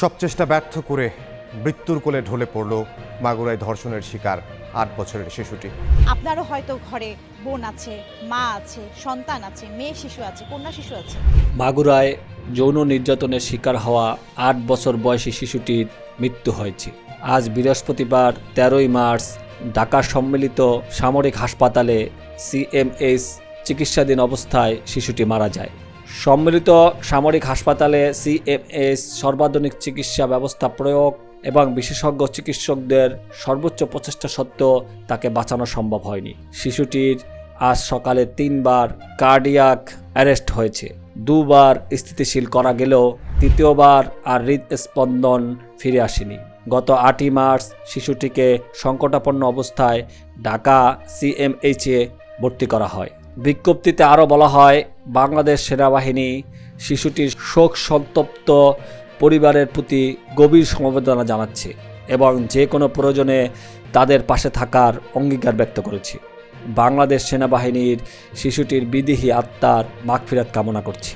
সব চেষ্টা ব্যর্থ করে মৃত্যুর কোলে ঢলে পড়ল মাগুরায় ধর্ষণের শিকার আট বছরের শিশুটি। আপনারও হয়তো ঘরে বোন আছে মা আছে সন্তান আছে মেয়ে শিশু আছে কন্যা শিশু আছে। মাগুরায় যৌন নির্যাতনের শিকার হওয়া আট বছর বয়সী শিশুটির মৃত্যু হয়েছে। আজ বৃহস্পতিবার তেরোই মার্চ ঢাকা সম্মিলিত সামরিক হাসপাতালে সিএমএস চিকিৎসাধীন অবস্থায় শিশুটি মারা যায়। সম্মিলিত সামরিক হাসপাতালে সিএমএস সর্বাধুনিক চিকিৎসা ব্যবস্থা প্রয়োগ এবং বিশেষজ্ঞ চিকিৎসকদের সর্বোচ্চ প্রচেষ্টা সত্ত্বেও তাকে বাঁচানো সম্ভব হয়নি। শিশুটির আজ সকালে তিনবার কার্ডিয়াক অ্যারেস্ট হয়েছে। দুবার স্থিতিশীল করা গেলেও তৃতীয়বার আর হৃদস্পন্দন ফিরে আসেনি। গত আটই মার্চ শিশুটিকে সংকটাপন্ন অবস্থায় ঢাকা সিএমএইচে ভর্তি করা হয়। বিজ্ঞপ্তিতে আরও বলা হয়, বাংলাদেশ সেনাবাহিনী শিশুটির শোক সন্তপ্ত পরিবারের প্রতি গভীর সমবেদনা জানাচ্ছে এবং যে কোনো প্রয়োজনে তাদের পাশে থাকার অঙ্গীকার ব্যক্ত করেছি। বাংলাদেশ সেনাবাহিনীর শিশুটির বিদেহী আত্মার মাগফিরাত কামনা করছি।